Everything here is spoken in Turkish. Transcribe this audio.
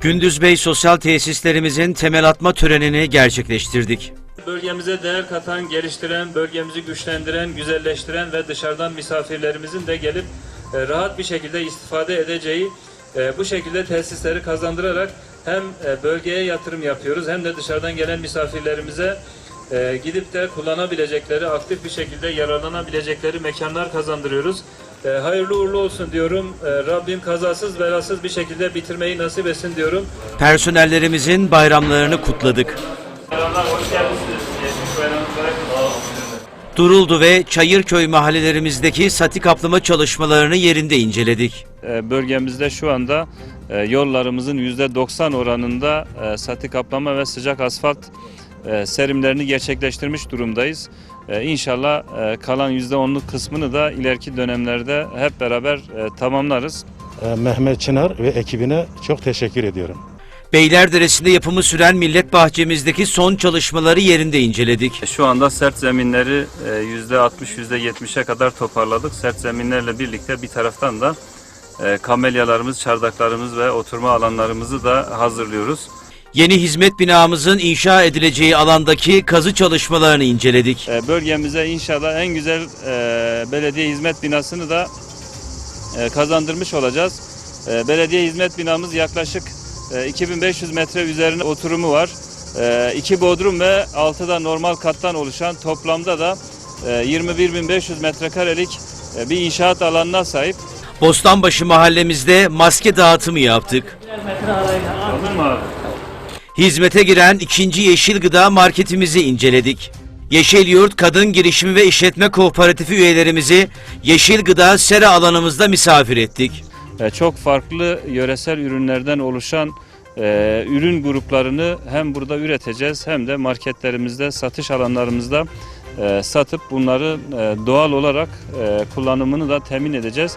Gündüz Bey sosyal tesislerimizin temel atma törenini gerçekleştirdik. Bölgemize değer katan, geliştiren, bölgemizi güçlendiren, güzelleştiren ve dışarıdan misafirlerimizin de gelip e, rahat bir şekilde istifade edeceği e, bu şekilde tesisleri kazandırarak hem e, bölgeye yatırım yapıyoruz hem de dışarıdan gelen misafirlerimize e, gidip de kullanabilecekleri, aktif bir şekilde yararlanabilecekleri mekanlar kazandırıyoruz. E, hayırlı uğurlu olsun diyorum. E, Rabbim kazasız belasız bir şekilde bitirmeyi nasip etsin diyorum. Personellerimizin bayramlarını kutladık. Bayramlar hoş geldiniz. Duruldu ve Çayırköy mahallelerimizdeki sati kaplama çalışmalarını yerinde inceledik. Bölgemizde şu anda e, yollarımızın %90 oranında e, sati kaplama ve sıcak asfalt serimlerini gerçekleştirmiş durumdayız. E, İnşallah e, kalan %10'luk kısmını da ileriki dönemlerde hep beraber e, tamamlarız. Mehmet Çınar ve ekibine çok teşekkür ediyorum. Beylerderesi'nde yapımı süren millet bahçemizdeki son çalışmaları yerinde inceledik. Şu anda sert zeminleri e, %60, %70'e kadar toparladık. Sert zeminlerle birlikte bir taraftan da e, kamelyalarımız, çardaklarımız ve oturma alanlarımızı da hazırlıyoruz. Yeni hizmet binamızın inşa edileceği alandaki kazı çalışmalarını inceledik. E, bölgemize inşallah en güzel e, belediye hizmet binasını da e, kazandırmış olacağız. E, belediye hizmet binamız yaklaşık e, 2500 metre üzerine oturumu var. E, iki bodrum ve 6 da normal kattan oluşan toplamda da e, 21.500 metrekarelik e, bir inşaat alanına sahip. Bostanbaşı mahallemizde maske dağıtımı yaptık. Mu abi? Hizmete giren ikinci yeşil gıda marketimizi inceledik. Yeşil Yurt Kadın Girişimi ve İşletme Kooperatifi üyelerimizi Yeşil Gıda Sera alanımızda misafir ettik. E, çok farklı yöresel ürünlerden oluşan e, ürün gruplarını hem burada üreteceğiz hem de marketlerimizde, satış alanlarımızda e, satıp bunları e, doğal olarak e, kullanımını da temin edeceğiz.